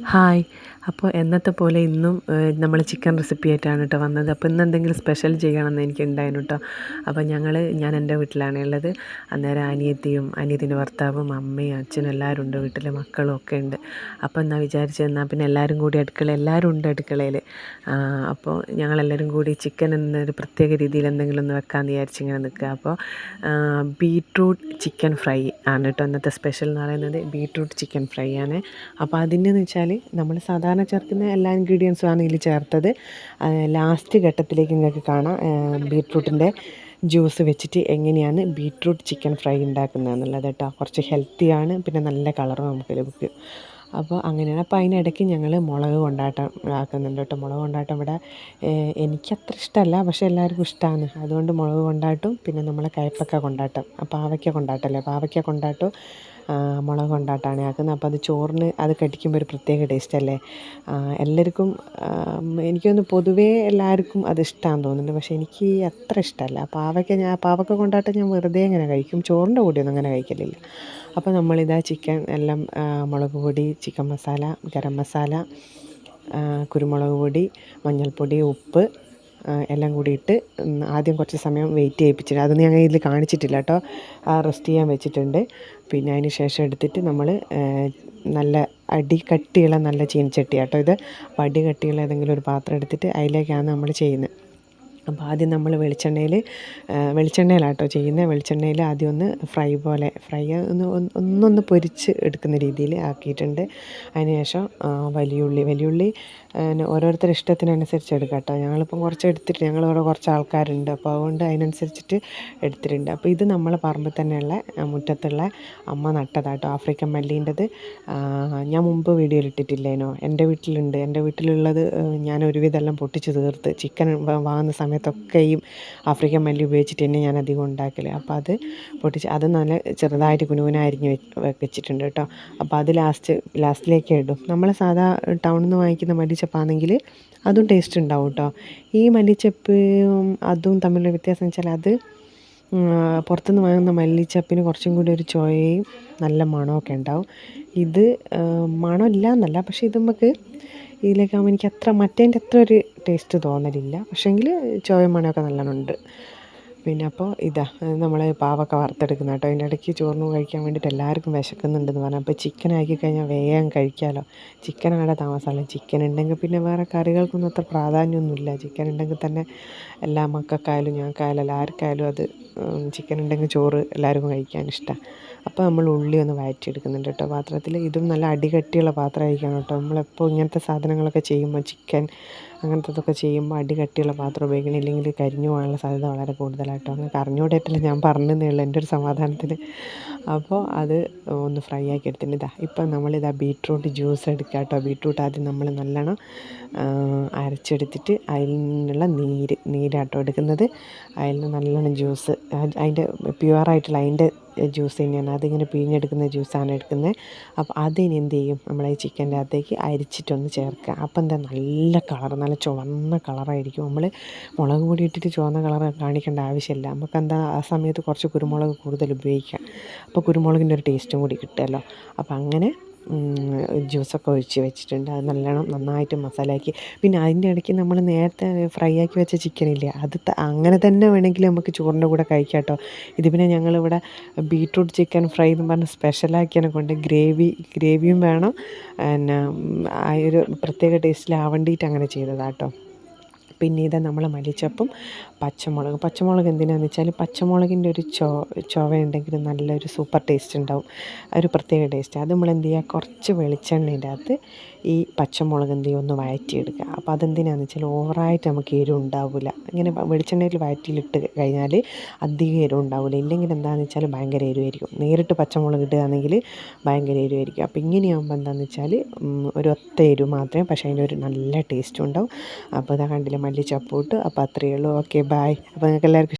Hi. അപ്പോൾ എന്നത്തെ പോലെ ഇന്നും നമ്മൾ ചിക്കൻ റെസിപ്പി ആയിട്ടാണ് കേട്ടോ വന്നത്. അപ്പോൾ ഇന്ന് എന്തെങ്കിലും സ്പെഷ്യൽ ചെയ്യണമെന്ന് എനിക്ക് ഉണ്ടായിരുന്നു കേട്ടോ അപ്പോൾ ഞങ്ങൾ ഞാൻ എന്റെ വീട്ടിലാണ് ഉള്ളത്. അന്നേരം അനിയത്തിയും അനിയത്തിന്റെ ഭർത്താവും അമ്മയും അച്ഛനും എല്ലാവരും ഉണ്ട് വീട്ടിൽ മക്കളും ഒക്കെ ഉണ്ട്. അപ്പോൾ എന്നാൽ വിചാരിച്ചു എന്നാൽ പിന്നെ എല്ലാവരും കൂടി അടുക്കള എല്ലാവരും ഉണ്ട് അടുക്കളയിൽ അപ്പോൾ ഞങ്ങളെല്ലാവരും കൂടി ചിക്കൻ എന്നൊരു പ്രത്യേക രീതിയിൽ എന്തെങ്കിലും ഒന്ന് വെക്കാമെന്ന് വിചാരിച്ച് ഇങ്ങനെ നിൽക്കുക. അപ്പോൾ ബീട്രൂട്ട് ചിക്കൻ ഫ്രൈ ആണ് കേട്ടോ ഇന്നത്തെ സ്പെഷ്യൽ എന്ന് പറയുന്നത്. ബീട്രൂട്ട് ചിക്കൻ ഫ്രൈ ആണ്. അപ്പോൾ അതിന്റെ വെച്ചാൽ നമ്മൾ സാധാരണ ചേർക്കുന്ന എല്ലാ ഇൻഗ്രീഡിയൻസും ആണ് ഇതിൽ ചേർത്തത്. ലാസ്റ്റ് ഘട്ടത്തിലേക്ക് നിങ്ങൾക്ക് കാണാം. ബീട്രൂട്ടിന്റെ ജ്യൂസ് വെച്ചിട്ട് എങ്ങനെയാണ് ബീട്രൂട്ട് ചിക്കൻ ഫ്രൈ ഉണ്ടാക്കുന്നതെന്നുള്ളത് കേട്ടോ. കുറച്ച് ഹെൽത്തിയാണ് പിന്നെ നല്ല കളറും നമുക്ക് ലഭിക്കും. അപ്പോൾ അങ്ങനെയാണ് അപ്പോൾ അതിനിടയ്ക്ക് ഞങ്ങൾ മുളക് കൊണ്ടാട്ടം ആക്കുന്നുണ്ട് കേട്ടോ. മുളക് കൊണ്ടാട്ടം ഇവിടെ എനിക്കത്ര ഇഷ്ടമല്ല പക്ഷേ എല്ലാവർക്കും ഇഷ്ടമാണ്. അതുകൊണ്ട് മുളക് കൊണ്ടാട്ടും പിന്നെ നമ്മളെ കയ്പ്പക്ക കൊണ്ടാട്ടം പാവയ്ക്ക കൊണ്ടാട്ടമല്ലേ പാവയ്ക്ക കൊണ്ടാട്ടം മുളക് കൊണ്ടാട്ടമാണ് ആക്കുന്നത്. അപ്പോൾ അത് ചോറിന് അത് കടിക്കുമ്പോൾ ഒരു പ്രത്യേക ടേസ്റ്റ് അല്ലേ? എല്ലാവർക്കും എനിക്ക് പൊതുവേ എല്ലാവർക്കും അത് ഇഷ്ടമാണെന്ന് തോന്നുന്നുണ്ട്. പക്ഷേ എനിക്ക് അത്ര ഇഷ്ടമല്ല പാവയ്ക്ക ഞാൻ പാവയ്ക്ക കൊണ്ടാട്ടം ഞാൻ വെറുതെ ഇങ്ങനെ കഴിക്കും. ചോറിന്റെ കൂടെയൊന്നും അങ്ങനെ കഴിക്കലില്ല. അപ്പോൾ നമ്മളിതാ ചിക്കൻ എല്ലാം മുളക് പൊടി ചിക്കൻ മസാല ഗരം മസാല കുരുമുളക് പൊടി മഞ്ഞൾപ്പൊടി ഉപ്പ് എല്ലാം കൂടി ഇട്ട് ആദ്യം കുറച്ച് സമയം വെയിറ്റ് ചെയ്യിപ്പിച്ചിട്ട് അതൊന്നും ഞാൻ ഇതിൽ കാണിച്ചിട്ടില്ല കേട്ടോ. റെസ്റ്റ് ചെയ്യാൻ വെച്ചിട്ടുണ്ട്. പിന്നെ അതിന് ശേഷം എടുത്തിട്ട് നമ്മൾ നല്ല അടി കട്ടിയുള്ള നല്ല ചീനച്ചട്ടി കേട്ടോ ഇത്. അടി കട്ടിയുള്ള ഏതെങ്കിലും ഒരു പാത്രം എടുത്തിട്ട് അതിലേക്കാണ് നമ്മൾ ചെയ്യുന്നത്. അപ്പോൾ ആദ്യം നമ്മൾ വെളിച്ചെണ്ണയിൽ വെളിച്ചെണ്ണയിലാട്ടോ ചെയ്യുന്നത്. വെളിച്ചെണ്ണയിൽ ആദ്യം ഒന്ന് ഫ്രൈ പോലെ ഫ്രൈ ഒന്ന് ഒന്നൊന്ന് പൊരിച്ച് എടുക്കുന്ന രീതിയിൽ ആക്കിയിട്ടുണ്ട്. അതിനുശേഷം വലിയുള്ളി വലിയുള്ളി വലിയുള്ളി ഓരോരുത്തരുടെ ഇഷ്ടത്തിനനുസരിച്ച് എടുക്കാം കേട്ടോ. ഞങ്ങളിപ്പം കുറച്ച് എടുത്തിട്ട് ഞങ്ങളിവിടെ കുറച്ച് ആൾക്കാരുണ്ട്. അപ്പോൾ അതുകൊണ്ട് അതിനനുസരിച്ചിട്ട് എടുത്തിട്ടുണ്ട്. അപ്പോൾ ഇത് നമ്മൾ പറമ്പിൽ തന്നെയുള്ള മുറ്റത്തുള്ള അമ്മ നട്ടതാട്ടോ ആഫ്രിക്കൻ മല്ലീന്റെത്. ഞാൻ മുമ്പ് വീഡിയോയിൽ ഇട്ടിട്ടില്ലേനോ? എന്റെ വീട്ടിലുണ്ട്. എന്റെ വീട്ടിലുള്ളത് ഞാൻ ഒരുവിധം എല്ലാം പൊട്ടിച്ച് തീർത്ത് ചിക്കൻ വാങ്ങുന്ന സമയത്തൊക്കെയും ആഫ്രിക്കൻ മല്ലി ഉപയോഗിച്ചിട്ട് തന്നെ ഞാൻ അധികം ഉണ്ടാക്കൽ അപ്പോൾ അത് പൊട്ടിച്ച് അത് നല്ല ചെറുതായിട്ട് കുനുകുനായിരിഞ്ഞ് വെച്ചിട്ടുണ്ട് കേട്ടോ അപ്പോൾ അത് ലാസ്റ്റ് ലാസ്റ്റിലേക്ക് ഇടും. നമ്മൾ സാധാ ടൗണിൽ നിന്ന് വാങ്ങിക്കുന്ന മല്ലിച്ചപ്പാണെങ്കിൽ അതും ടേസ്റ്റ് ഉണ്ടാവും കേട്ടോ ഈ മല്ലിച്ചപ്പും അതും തമ്മിലുള്ള വ്യത്യാസം വെച്ചാൽ അത് പുറത്തുനിന്ന് വാങ്ങുന്ന മല്ലിച്ചപ്പിന് കുറച്ചും കൂടി ഒരു ചുവയും നല്ല മണമൊക്കെ ഉണ്ടാവും. ഇത് മണമില്ല എന്നല്ല പക്ഷേ ഇത് നമുക്ക് ഇതിലേക്കാകുമ്പോൾ എനിക്ക് അത്ര മറ്റേതിന്റെ അത്ര ഒരു ടേസ്റ്റ് തോന്നലില്ല. പക്ഷേങ്കിൽ ചുവയും മണമൊക്കെ നല്ലോണം ഉണ്ട്. പിന്നെ അപ്പോൾ ഇതാ നമ്മൾ പാവൊക്കെ വറുത്തെടുക്കുന്ന കേട്ടോ. അതിന്റെ ഇടയ്ക്ക് ചോറിന് കഴിക്കാൻ വേണ്ടിയിട്ട് എല്ലാവർക്കും വിശക്കുന്നുണ്ടെന്ന് പറഞ്ഞു. അപ്പോൾ ചിക്കൻ ആക്കി കഴിഞ്ഞാൽ വേഗം കഴിക്കാമല്ലോ ചിക്കൻ അവിടെ താമസമല്ല. ചിക്കൻ ഉണ്ടെങ്കിൽ പിന്നെ വേറെ കറികൾക്കൊന്നും അത്ര പ്രാധാന്യമൊന്നുമില്ല. ചിക്കൻ ഉണ്ടെങ്കിൽ തന്നെ എല്ലാ മക്കൾക്കായാലും ഞങ്ങൾക്കായാലും എല്ലാവർക്കായാലും അത് ചിക്കൻ ഉണ്ടെങ്കിൽ ചോറ് എല്ലാവർക്കും കഴിക്കാൻ ഇഷ്ടമാണ് അപ്പോൾ നമ്മൾ ഉള്ളി ഒന്ന് വഴറ്റിയെടുക്കുന്നുണ്ട് കേട്ടോ. പാത്രത്തിൽ ഇതും നല്ല അടികട്ടിയുള്ള പാത്രമായിരിക്കണം കേട്ടോ. നമ്മളെപ്പോൾ ഇങ്ങനത്തെ സാധനങ്ങളൊക്കെ ചെയ്യുമ്പോൾ ചിക്കൻ അങ്ങനത്തതൊക്കെ ചെയ്യുമ്പോൾ അടി കട്ടിയുള്ള പാത്രം ഉപയോഗിക്കണം. ഇല്ലെങ്കിൽ കരിഞ്ഞു പോകാനുള്ള സാധ്യത വളരെ കൂടുതലായിട്ടോ. അങ്ങനെ അറിഞ്ഞുകൂടായിട്ടല്ല ഞാൻ പറഞ്ഞതേ ഉള്ളൂ എന്റെ ഒരു സമാധാനത്തിന് അപ്പോൾ അത് ഒന്ന് ഫ്രൈ ആക്കി എടുത്തിട്ട് ഇതാ ഇപ്പം നമ്മളിതാ ബീട്രൂട്ട് ജ്യൂസ് എടുക്കുക കേട്ടോ ബീട്രൂട്ട് ആദ്യം നമ്മൾ നല്ലോണം അരച്ചെടുത്തിട്ട് അതിൽ നിന്നുള്ള നീര് നീരാട്ടോ എടുക്കുന്നത്. അതിൽ നിന്ന് നല്ലോണം ജ്യൂസ് അതിന്റെ പ്യുവറായിട്ടുള്ള അതിന്റെ ജ്യൂസ് തന്നെയാണ്. അതിങ്ങനെ പിഴിഞ്ഞെടുക്കുന്ന ജ്യൂസാണ് എടുക്കുന്നത്. അപ്പോൾ അതിന് എന്ത് ചെയ്യും? നമ്മൾ ഈ ചിക്കന്റെ അകത്തേക്ക് അരിച്ചിട്ടൊന്ന് ചേർക്കുക. അപ്പം എന്താ? നല്ല കളർ നല്ല ചുവന്ന കളറായിരിക്കും നമ്മൾ മുളക് പൊടി ഇട്ടിട്ട് ചുവന്ന കളർ കാണിക്കേണ്ട ആവശ്യമില്ല. നമുക്ക് എന്താ? ആ സമയത്ത് കുറച്ച് കുരുമുളക് കൂടുതൽ ഉപയോഗിക്കാം. അപ്പോൾ കുരുമുളകിന്റെ ഒരു ടേസ്റ്റും കൂടി കിട്ടുമല്ലോ. അപ്പോൾ അങ്ങനെ ജ്യൂസൊക്കെ ഒഴിച്ച് വെച്ചിട്ടുണ്ട്. അത് നല്ലോണം നന്നായിട്ട് മസാലയാക്കി. പിന്നെ അതിന്റെ ഇടയ്ക്ക് നമ്മൾ നേരത്തെ ഫ്രൈ ആക്കി വെച്ച ചിക്കനില്ലേ അത് അങ്ങനെ തന്നെ വേണമെങ്കിൽ നമുക്ക് ചോറിന്റെ കൂടെ കഴിക്കാം കേട്ടോ. ഇത് പിന്നെ ഞങ്ങളിവിടെ ബീട്രൂട്ട് ചിക്കൻ ഫ്രൈ എന്ന് പറഞ്ഞ് സ്പെഷ്യലാക്കിയാണ് കൊണ്ട് ഗ്രേവി ഗ്രേവിയും വേണം. പിന്നെ ആ ഒരു പ്രത്യേക ടേസ്റ്റിലാവേണ്ടിയിട്ട് അങ്ങനെ ചെയ്തതാണ് കേട്ടോ. പിന്നെ നമ്മൾ മല്ലിച്ചപ്പും പച്ചമുളക്. പച്ചമുളക് എന്തിനാണെന്ന് വെച്ചാൽ പച്ചമുളകിന്റെ ഒരു ചോ ചുവയുണ്ടെങ്കിൽ നല്ലൊരു സൂപ്പർ ടേസ്റ്റ് ഉണ്ടാവും. ഒരു പ്രത്യേക ടേസ്റ്റ് അത് നമ്മൾ എന്ത് ചെയ്യുക? കുറച്ച് വെളിച്ചെണ്ണയുടെ അകത്ത് ഈ പച്ചമുളക് എന്ത് ചെയ്യുക? ഒന്ന് വഴറ്റിയെടുക്കുക. അപ്പോൾ അതെന്തിനാണെന്ന് വെച്ചാൽ ഓവറായിട്ട് നമുക്ക് എരിവ് ഉണ്ടാവില്ല ഇങ്ങനെ വെളിച്ചെണ്ണയിൽ വഴറ്റിയിലിട്ട് കഴിഞ്ഞാൽ അധികം എരിവ് ഉണ്ടാവില്ല ഇല്ലെങ്കിൽ എന്താണെന്ന് വെച്ചാൽ ഭയങ്കര എരിവായിരിക്കും. നേരിട്ട് പച്ചമുളക് ഇടുകയാണെങ്കിൽ ഭയങ്കര എരിവായിരിക്കും. അപ്പോൾ ഇങ്ങനെയാകുമ്പോൾ എന്താണെന്ന് വെച്ചാൽ ഒരു ഒത്ത എരിവ് മാത്രമേ പക്ഷേ അതിന്റെ ഒരു നല്ല ടേസ്റ്റും ഉണ്ടാവും. അപ്പോൾ ഇതാ കണ്ടില്ല മല്ലിച്ചപ്പ് ഇട്ട്. അപ്പോൾ അത്രയേ ഉള്ളൂ. ഓക്കെ ബായ് അപ്പോൾ നിങ്ങൾക്ക് എല്ലാവർക്കും